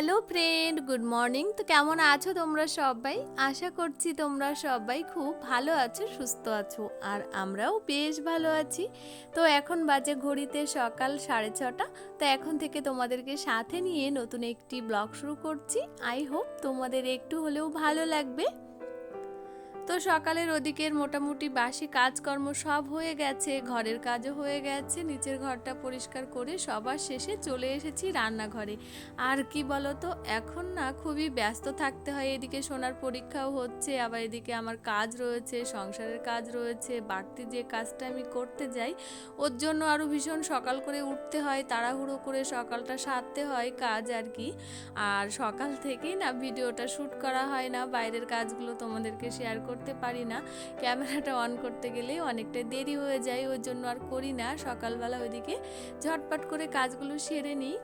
Hello friend good morning তো কেমন আছো তোমরা সবাই? আশা করছি তোমরা সবাই খুব ভালো আছো, সুস্থ আছো, আর আমরাও বেশ ভালো আছি। তো এখন বাজে ঘড়িতে সকাল সাড়ে ছটা। তো এখন থেকে তোমাদেরকে সাথে নিয়ে নতুন একটি ব্লগ শুরু করছি। আই হোপ তোমাদের একটু হলেও ভালো লাগবে। তো সকালের ওদিকের মোটামুটি বাসি কাজকর্ম সব হয়ে গেছে, ঘরের কাজও হয়ে গেছে, নিচের ঘরটা পরিষ্কার করে সবার শেষে চলে এসেছি রান্নাঘরে। আর কি বলতো, এখন না খুবই ব্যস্ত থাকতে হয়, এদিকে সোনার পরীক্ষাও হচ্ছে, আবার এদিকে আমার কাজ রয়েছে, সংসারের কাজ রয়েছে, বাড়তি যে কাজটা আমি করতে যাই, ওর জন্য আরও ভীষণ সকাল করে উঠতে হয়, তাড়াহুড়ো করে সকালটা সারতে হয় কাজ আর কি। আর সকাল থেকেই না ভিডিওটা শ্যুট করা হয় না, বাইরের কাজগুলো তোমাদেরকে শেয়ার করতে পারি না। ক্যামেরাটা অন করতে গেলে অনেকটা দেরি হয়ে যায়, ওই জন্য আর করি না। সকালবেলা ওইদিকে ঝটপট করে কাজগুলো সেরে নিই।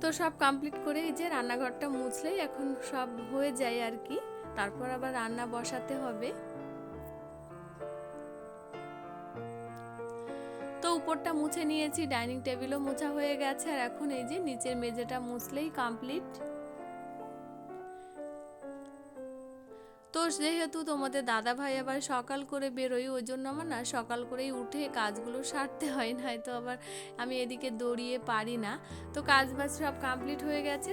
তো সব কমপ্লিট করে এই যে রান্নাঘরটা মুছলেই এখন সব হয়ে যায় আর কি। তারপর আবার রান্না বসাতে হবে। তো উপরটা মুছে নিয়েছি, ডাইনিং টেবিলও মোছা হয়ে গেছে। আর এখন এই যে নিচের মেঝেটা মুছলেই কমপ্লিট তো যেহেতু তোমাদের দাদা ভাই আবার সকাল করে বেরোই ওই জন্য আমার না সকাল করেই উঠে কাজগুলো সারতে হয় না হয়তো আবার আমি এদিকে দৌড়িয়ে পারি না। তো কাজ বাজ সব কমপ্লিট হয়ে গেছে।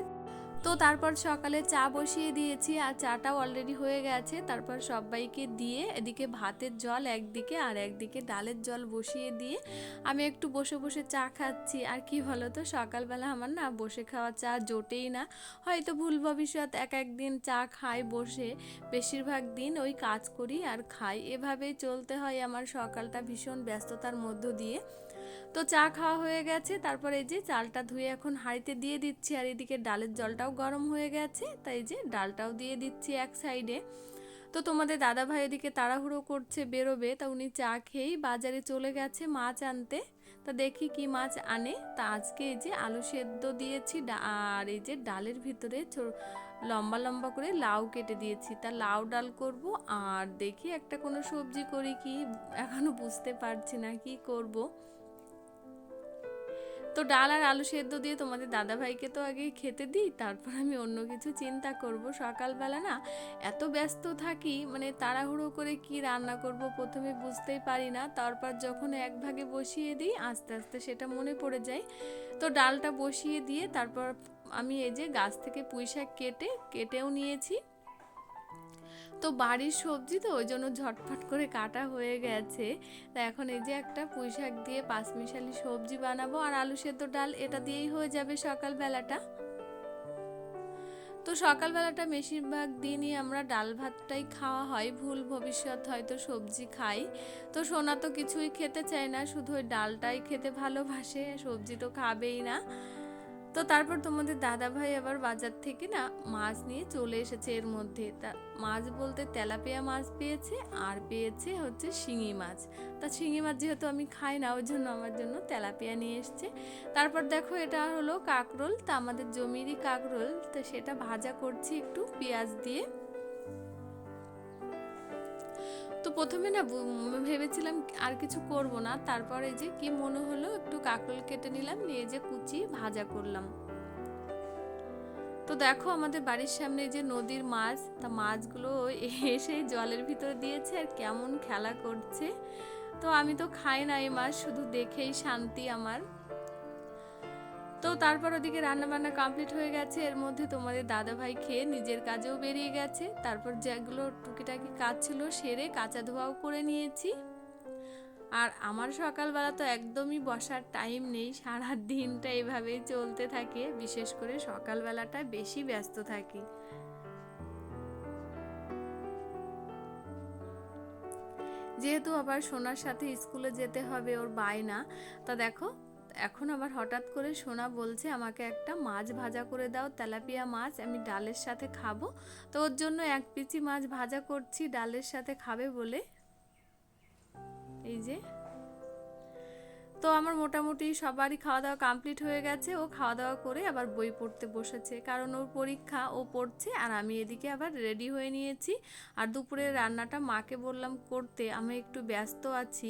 তো তারপর সকালে চা বসিয়ে দিয়েছি আর চাটাও অলরেডি হয়ে গেছে। তারপর সবাইকে দিয়ে এদিকে ভাতের জল একদিকে আর একদিকে ডালের জল বসিয়ে দিয়ে আমি একটু বসে বসে চা খাচ্ছি। আর কি বলো তো সকালবেলা আমার না বসে খাওয়া চা জোটেই না। হয়তো ভুল ভবিষ্যৎ, এক একদিন চা খাই বসে, বেশিরভাগ দিন ওই কাজ করি আর খাই। এভাবেই চলতে হয় আমার সকালটা ভীষণ ব্যস্ততার মধ্য দিয়ে। তো চা খাওয়া হয়ে গেছে, তারপর এই যে চালটা ধুয়ে এখন হাঁড়িতে দিয়ে দিচ্ছি, আর এদিকে ডালের জলটাও গরম হয়ে গেছে, তাই যে ডালটাও দিয়ে দিচ্ছি এক সাইডে। তো তোমাদের দাদা ভাই এদিকে তাড়াহুড়ো করছে, বেরোবে, তা উনি চা খেয়েই বাজারে চলে গেছে মাছ আনতে। তা দেখি কি মাছ আনে, তা আজকে এই যে আলু সেদ্ধ দিয়েছি আর এই যে ডালের ভিতরে লম্বা লম্বা করে লাউ কেটে দিয়েছি। তা লাউ ডাল করব, আর দেখি একটা কোনো সবজি করি কি, এখনও বুঝতে পারছি না কি করব। তো ডাল আর আলু সেদ্ধ দিয়ে তোমাদের দাদা ভাইকে তো আগে খেতে দিই, তারপর আমি অন্য কিছু চিন্তা করব। সকালবেলা না এত ব্যস্ত থাকি মানে তাড়াহুড়ো করে কি রান্না করব প্রথমে বুঝতেই পারি না, তারপর যখন এক ভাগে বসিয়ে দিই, আস্তে আস্তে সেটা মনে পড়ে যায়। তো ডালটা বসিয়ে দিয়ে তারপর আমি এই যে গাছ থেকে পুঁই শাক কেটে, কেটেও নিয়েছি। তো বাড়ির সবজি তো ওই জন্য ঝটফট করে কাটা হয়ে গেছে। তা এখন এই যে একটা পুঁই শাক দিয়ে পাঁচমিশালি সবজি বানাবো আর আলু সেদ্ধ ডাল, এটা দিয়েই হয়ে যাবে সকালবেলাটা। তো সকালবেলাটা বেশিরভাগ দিনই আমরা ডাল ভাতটাই খাওয়া হয়, ভুল ভবিষ্যৎ হয়তো সবজি খাই। তো সোনা তো কিছুই খেতে চায় না, শুধু ওই ডালটাই খেতে ভালোবাসে, সবজি তো খাবেই না। তো তারপর তোমাদের দাদা ভাই আবার বাজার থেকে না মাছ নিয়ে চলে এসেছে এর মধ্যে। তা মাছ বলতে তেলাপিয়া মাছ পেয়েছে আর পেয়েছে হচ্ছে শিঙি মাছ। তা শিঙি মাছ যেহেতু আমি খাই না, ওই জন্য আমার জন্য তেলাপিয়া নিয়ে এসছে। তারপর দেখো এটা হলো কাকরোল। তা আমাদের জমিরই কাকরোল। তো সেটা ভাজা করছি একটু পেঁয়াজ দিয়ে। প্রথমে না ভেবেছিলাম আর কিছু করব না। তারপরে যে কি মনে হলো, একটু কাকল কেটে নিলাম, নিয়ে যে কুচি ভাজা করলাম। তো দেখো আমাদের বাড়ির সামনে যে নদীর মাছ, তা মাছগুলো এসে জলের ভিতর দিয়েছে আর কেমন খেলা করছে। তো আমি তো খাই না এই মাছ, শুধু দেখেই শান্তি আমার। তো তারপর ওদিকে রান্না বান্না কমপ্লিট হয়ে গেছে। এর মধ্যে তোমাদের দাদা ভাই খেয়ে নিজের কাজেও বেরিয়ে গেছে। তারপর যেগুলো টুকিটাকি কাজ ছিল সেরে কাঁচা ধোয়াও করে নিয়েছি। আর আমার সকালবেলা তো একদমই বসার টাইম নেই। সারা দিনটা এভাবেই চলতে থাকে। বিশেষ করে সকালবেলাটা বেশি ব্যস্ত থাকি। যেহেতু আবার সোনার সাথে স্কুলে যেতে হবে ওর বায়না, তা দেখো এখন আবার হঠাৎ করে সোনা বলছে, আমাকে একটা মাছ ভাজা করে দাও, তেলাপিয়া মাছ, আমি ডালের সাথে খাব। তো ওর জন্য এক পিচি মাছ ভাজা করছি, ডালের সাথে খাবে বলে। এই যে তো আমার মোটামুটি সবারই খাওয়া দাওয়া কমপ্লিট হয়ে গেছে। ও খাওয়া দাওয়া করে আবার বই পড়তে বসেছে। কারণ ওর পরীক্ষা, ও পড়ছে আর আমি এদিকে আবার রেডি হয়ে নিয়েছি। আর দুপুরের রান্নাটা মাকে বললাম করতে। আমি একটু ব্যস্ত আছি।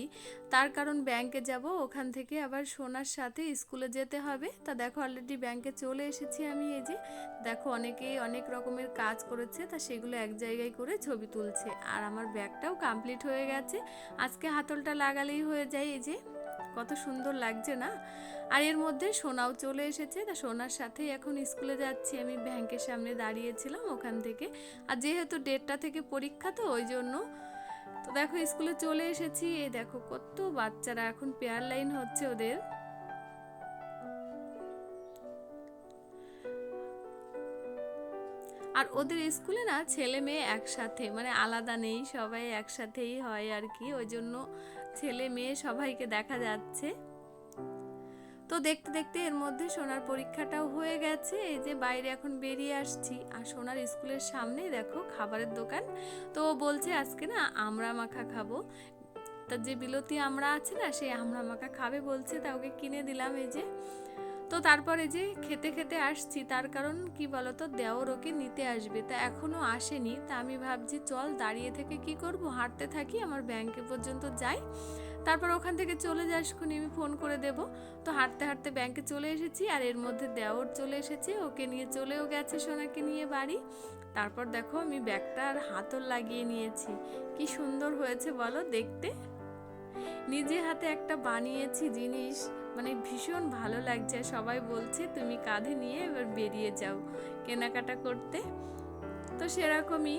তার কারণ ব্যাংকে যাব। ওখান থেকে আবার সোনার সাথে স্কুলে যেতে হবে। তা দেখো অলরেডি ব্যাংকে চলে এসেছি আমি এই যে। দেখো অনেকেই অনেক রকমের কাজ করেছে। তা সেগুলো এক জায়গায় করে ছবি তুলছে। আর আমার ব্যাগটাও কমপ্লিট হয়ে গেছে। আজকে হাতলটা লাগালেই হয়ে যায় এই যে। কত সুন্দর লাগছে না? আর এর মধ্যে সোনাও চলে এসেছে। তা সোনার সাথে এখন স্কুলে যাচ্ছি। আমি ব্যাংকের সামনে দাঁড়িয়েছিলাম ওখান থেকে। আর যেহেতু ডেটটা থেকে পরীক্ষা তো, ওই জন্য। তো দেখো, স্কুলে চলে এসেছি। এই দেখো, কত বাচ্চারা এখন পেয়ার লাইন হচ্ছে ওদের। ওদের স্কুলে না ছেলে মেয়ে একসাথে মানে আলাদা নেই, সবাই একসাথেই হয় আর কি ওই জন্য ছেলে মেয়ে সবাইকে দেখা যাচ্ছে। তো দেখতে দেখতে এর মধ্যে সোনার পরীক্ষাটাও হয়ে গেছে, এই যে বাইরে এখন বেরিয়ে আসছি। আর সোনার স্কুলের সামনে দেখো খাবারের দোকান, তো বলছে আজকে না আমরা মাখা খাব। তা যে বিলতি আমরা আছে না সেই আমরা মাখা খাবে বলছে, তা ওকে কিনে দিলাম এই যে। তো তারপরে যে খেতে খেতে আসছি, তার কারণ কি বলতো, দেওর ওকে নিতে আসবে। তা এখনও আসেনি। তা আমি ভাবছি, চল দাঁড়িয়ে থেকে কি করব? হাঁটতে থাকি, আমার ব্যাংকে পর্যন্ত যাই। তারপর ওখান থেকে চলে যাস খুনি, আমি ফোন করে দেব। তো হাঁটতে হাঁটতে ব্যাংকে চলে এসেছি, আর এর মধ্যে দেওর চলে এসেছে। ওকে নিয়ে চলেও গেছে সোনাকে নিয়ে বাড়ি। তারপর দেখো, আমি ব্যাগটা আর হাতল লাগিয়ে নিয়েছি। কি সুন্দর হয়েছে বলো দেখতে। নিজে হাতে একটা বানিয়েছি জিনিস। মানে ভীষণ ভালো লাগছে। সবাই বলছে, তুমি কাঁধে নিয়ে এবার বেরিয়ে যাও কেনাকাটা করতে। তো সেরকমই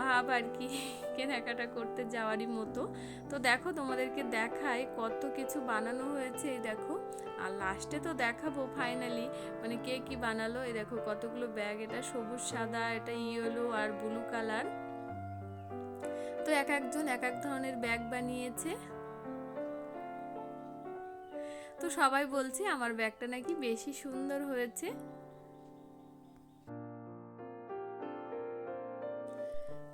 ভাব আর কি, কেনাকাটা করতে যাওয়ারই মতো। তো দেখো, তোমাদেরকে দেখায় কত কিছু বানানো হয়েছে, এই দেখো। আর লাস্টে তো দেখাবো ফাইনালি মানে কে কি বানালো, এই দেখো কতগুলো ব্যাগ এটা সবুজ সাদা, এটা ইয়েলো আর ব্লু কালার তো এক একজন এক এক ধরনের ব্যাগ বানিয়েছে। তো সবাই বলছে আমার ব্যাগটা নাকি বেশি সুন্দর হয়েছে।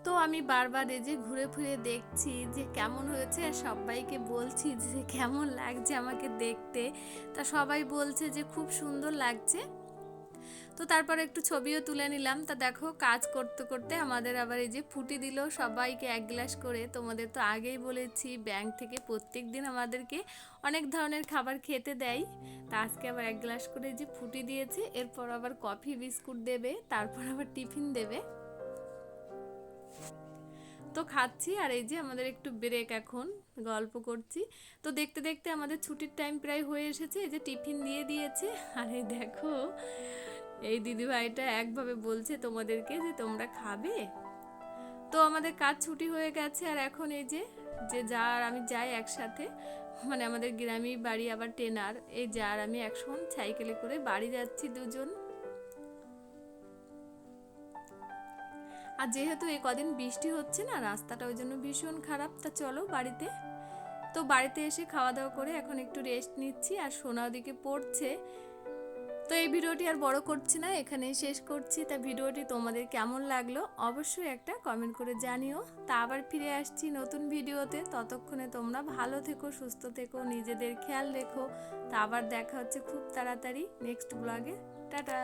তো আমি বারবার এই যে ঘুরে ফিরে দেখছি যে কেমন হয়েছে আর সবাইকে বলছি যে কেমন লাগছে আমাকে দেখতে। তা সবাই বলছে যে খুব সুন্দর লাগছে। তো তারপর একটু ছবিও তুলে নিলাম। তা দেখো, কাজ করতে করতে আমাদের আবার এই যে ফুটি দিল সবাইকে এক গ্লাস করে। তোমাদের তো আগেই বলেছি, ব্যাংক থেকে প্রত্যেক দিন আমাদেরকে অনেক ধরনের খাবার খেতে দেয়। তা আজকে আবার এক গ্লাস করে যে ফুটি দিয়েছে। এরপর আবার কফি, বিস্কুট দেবে, তারপর আবার টিফিন দেবে। তো খাচ্ছি, আর এই যে আমাদের একটু ব্রেক এখন, গল্প করছি। তো দেখতে দেখতে আমাদের ছুটির টাইম প্রায় হয়ে এসেছে। এই যে টিফিন দিয়ে দিয়েছে। আর এই দেখো এই দিদিভাইটা একভাবে বলছে তোমাদেরকে যে তোমরা খাবে? তো আমাদের কাজ ছুটি হয়ে গেছে আর এখন এই যে যে যার আমি যাই একসাথে মানে আমাদের গ্রামে বাড়ি আবার টেনার, এই যার আমি একসঙ্গে সাইকেলে করে বাড়ি যাচ্ছি দুজন। আর যেহেতু এই কদিন বৃষ্টি হচ্ছে না, রাস্তাটা ওই জন্য ভীষণ খারাপ, তা চলো বাড়িতে। তো বাড়িতে এসে খাওয়া দাওয়া করে এখন একটু রেস্ট নিচ্ছি আর সোনা ওদিকে পড়ছে। তো এই ভিডিওটি আর বড় করছি না এখানে শেষ করছি। তা ভিডিওটি তোমাদের কেমন লাগল অবশ্যই একটা কমেন্ট করে জানিও। তা আবার ফিরে আসছি নতুন ভিডিওতে। ততক্ষণে তোমরা ভালো থেকো, সুস্থ থেকো, নিজেদের খেয়াল রেখো। তা আবার দেখা হচ্ছে খুব তাড়াতাড়ি নেক্সট ব্লগে টাটা!